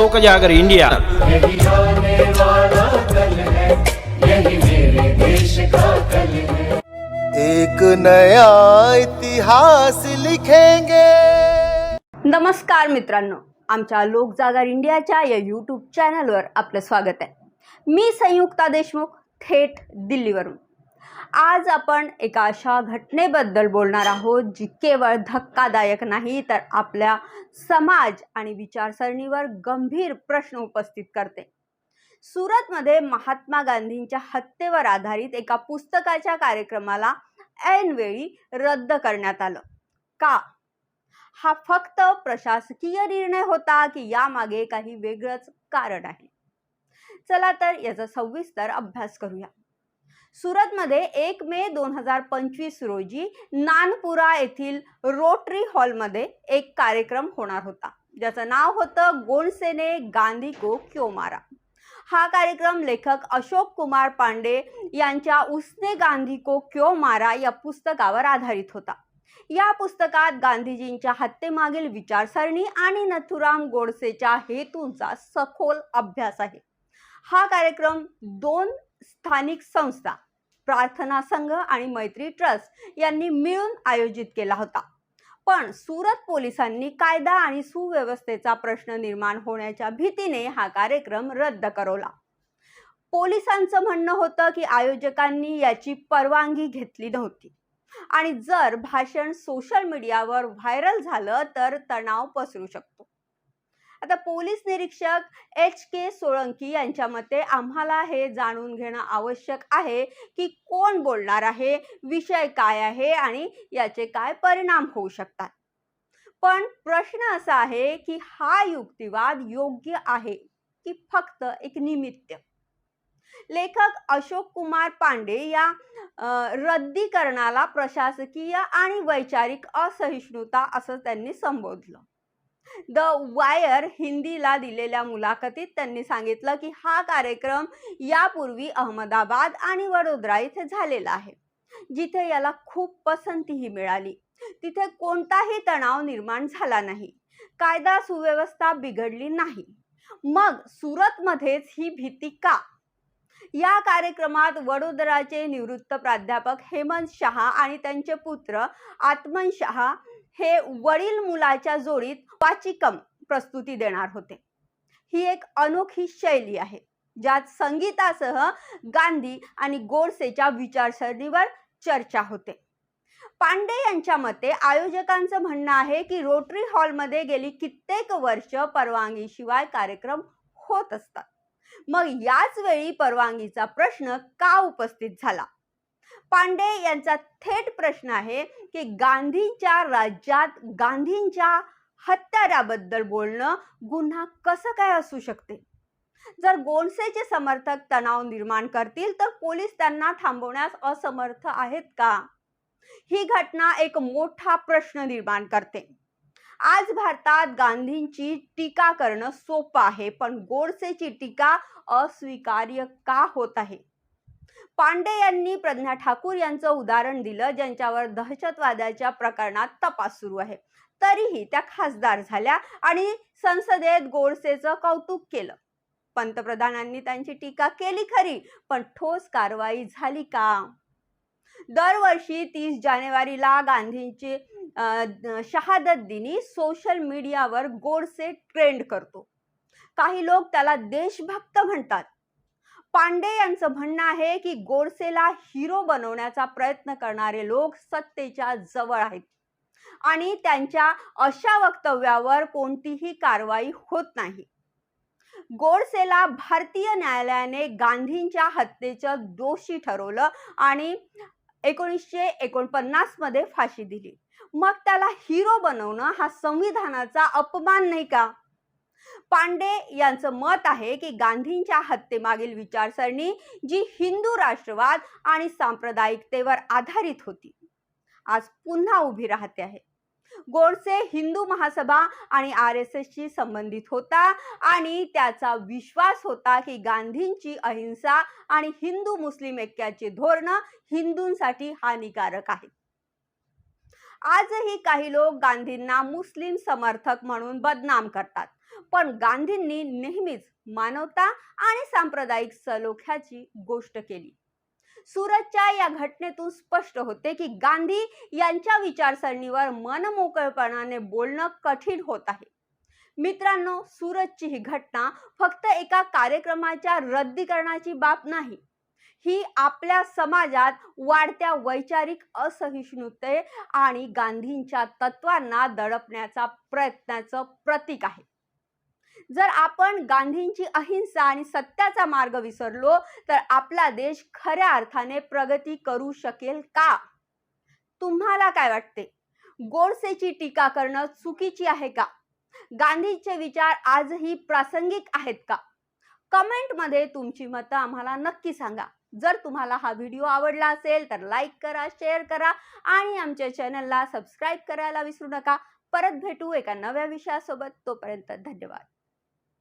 लोक जागर इंडिया. यही आने वाला कल है यही मेरे देश का कल है एक नया इतिहास लिखेंगे। नमस्कार मित्रांनो आमच्या लोकजागर इंडियाच्या या यूट्यूब चॅनलवर आपलं स्वागत आहे. मी संयुक्ता देशमुख थेट दिल्लीवरून. आज आपण एका अशा घटनेबद्दल बोलणार आहोत जी केवळ धक्कादायक नाही तर आपल्या समाज आणि विचारसरणीवर गंभीर प्रश्न उपस्थित करते. सुरतमध्ये महात्मा गांधींच्या हत्येवर आधारित एका पुस्तकाच्या कार्यक्रमाला ऐनवेळी रद्द करण्यात आलं. का? हा फक्त प्रशासकीय निर्णय होता की यामागे काही वेगळंच कारण आहे? चला तर याचा सविस्तर अभ्यास करूया. सुरतमध्ये एक मे दोन हजार पंचवीस रोजी नानपुरा येथील रोटरी हॉलमध्ये एक कार्यक्रम होणार होता. ज्याचं नाव होतं गोडसेने गांधी को क्यो मारा? हा कार्यक्रम लेखक अशोक कुमार पांडे यांच्या उसने गांधी को क्यो मारा या पुस्तकावर आधारित होता. या पुस्तकात गांधीजींच्या हत्येमागील विचारसरणी आणि नथुराम गोडसेच्या हेतूंचा सखोल अभ्यास आहे. हा कार्यक्रम दोन स्थानिक संस्था प्रार्थना संघ आणि मैत्री ट्रस्ट यांनी मिळून आयोजित केला होता. पण सुरत पोलिसांनी कायदा आणि सुव्यवस्थेचा प्रश्न निर्माण होण्याच्या भीतीने हा कार्यक्रम रद्द करवला. पोलिसांचं म्हणणं होतं की आयोजकांनी याची परवानगी घेतली नव्हती. आणि जर भाषण सोशल मीडियावर व्हायरल झालं तर तणाव पसरू शकतो. आता पोलीस निरीक्षक एच के सोळंकी यांच्या मते आम्हाला हे जाणून घेणं आवश्यक आहे की कोण बोलणार आहे विषय काय आहे आणि याचे काय परिणाम होऊ शकतात. पण प्रश्न असा आहे की हा युक्तिवाद योग्य आहे की फक्त एक निमित्त? लेखक अशोक कुमार पांडे या रद्दीकरणाला प्रशासकीय आणि वैचारिक असहिष्णुता असं त्यांनी संबोधलं. द वायर हिंदीला दिलेल्या मुलाखतीत त्यांनी सांगितलं की हा कार्यक्रम यापूर्वी अहमदाबाद आणि वडोदरा इथे झालेला आहे. जिथे याला खूप पसंतीही मिळाली. तिथे कोणताही तणाव निर्माण झाला नाही. कायदा सुव्यवस्था बिघडली नाही. मग सुरतमध्येच ही भीती का? या कार्यक्रमात वडोदराचे निवृत्त प्राध्यापक हेमंत शहा आणि त्यांचे पुत्र आत्मन शहा हे वडील मुलाच्या जोडीत वाचिकम प्रस्तुती देणार होते. ही एक अनोखी शैली आहे ज्यात संगीतासह गांधी आणि गोडसेच्या विचारसरणीवर चर्चा होते. पांडे यांच्या मते आयोजकांचं म्हणणं आहे की रोटरी हॉलमध्ये गेली कित्येक वर्ष परवानगीशिवाय कार्यक्रम होत असतात. मग याच वेळी परवानगीचा प्रश्न का उपस्थित झाला? पांडे यांचा थेट प्रश्न आहे की गांधींच्या राज्यात गांधींच्या हत्याराबद्दल बोलणं गुन्हा कसं काय असू शकते? जर गोडसेचे समर्थक तणाव निर्माण करतील तर पोलीस त्यांना थांबवण्यास असमर्थ आहेत का? ही घटना एक मोठा प्रश्न निर्माण करते. आज भारतात गांधींची टीका करणं सोपं आहे पण गोडसेची टीका अस्वीकार्य का होत आहे? पांडे यांनी प्रज्ञा ठाकूर यांचं उदाहरण दिलं ज्यांच्यावर दहशतवादाच्या प्रकरणात तपास सुरू आहे. तरीही त्या खासदार झाल्या आणि संसदेत गोडसेचं कौतुक केलं. पंतप्रधानांनी त्यांची टीका केली खरी पण ठोस कारवाई झाली का? दरवर्षी तीस जानेवारीला गांधींची शहादत दिनी सोशल मीडियावर गोडसे ट्रेंड करतो. काही लोक त्याला देशभक्त म्हणतात. पांडे यांचं म्हणणं आहे की गोडसेला हिरो बनवण्याचा प्रयत्न करणारे लोक सत्तेच्या जवळ आहेत. आणि त्यांच्या अशा वक्तव्यावर कोणतीही कारवाई होत नाही. गोडसेला भारतीय न्यायालयाने गांधींच्या हत्येचं दोषी ठरवलं आणि एकोणीसशे एकोणपन्नासमध्ये फाशी दिली. मग त्याला हिरो बनवणं हा संविधानाचा अपमान नाही का? पांडे यांचं मत आहे की गांधींच्या हत्येमागील विचारसरणी जी हिंदू राष्ट्रवाद आणि सांप्रदायिकतेवर आधारित होती आज पुन्हा उभी राहते आहे. गोडसे हिंदू महासभा आणि आर एस एसशी संबंधित होता आणि त्याचा विश्वास होता की गांधींची अहिंसा आणि हिंदू मुस्लिम ऐक्याचे धोरण हिंदूंसाठी हानिकारक आहे. आजही काही लोक गांधींना मुस्लिम समर्थक म्हणून बदनाम करतात. पण गांधींनी नेहमीच मानवता आणि सांप्रदायिक सलोख्याची गोष्ट केली. सुरतच्या या घटनेतून स्पष्ट होते की गांधी यांच्या विचारसरणीवर मनमोकळपणाने बोलणं कठीण होत आहे. मित्रांनो सुरतची ही घटना फक्त एका कार्यक्रमाच्या रद्दीकरणाची बाब नाही. ही आपल्या समाजात वाढत्या वैचारिक असहिष्णुते आणि गांधींच्या तत्वांना दडपण्याचा प्रयत्नाचं प्रतीक आहे. जर आपण गांधींची अहिंसा आणि सत्याचा मार्ग विसरलो तर आपला देश खऱ्या अर्थाने प्रगती करू शकेल का? तुम्हाला काय वाटते? गोडसेची टीका करणं चुकीची आहे का? गांधीचे विचार आजही प्रासंगिक आहेत का? कमेंटमध्ये तुमची मतं आम्हाला नक्की सांगा. जर तुम्हाला हा व्हिडिओ आवडला असेल तर लाईक करा शेअर करा आणि आमच्या चॅनलला सबस्क्राईब करायला विसरू नका. परत भेटू एका नव्या विषयासोबत. तोपर्यंत धन्यवाद.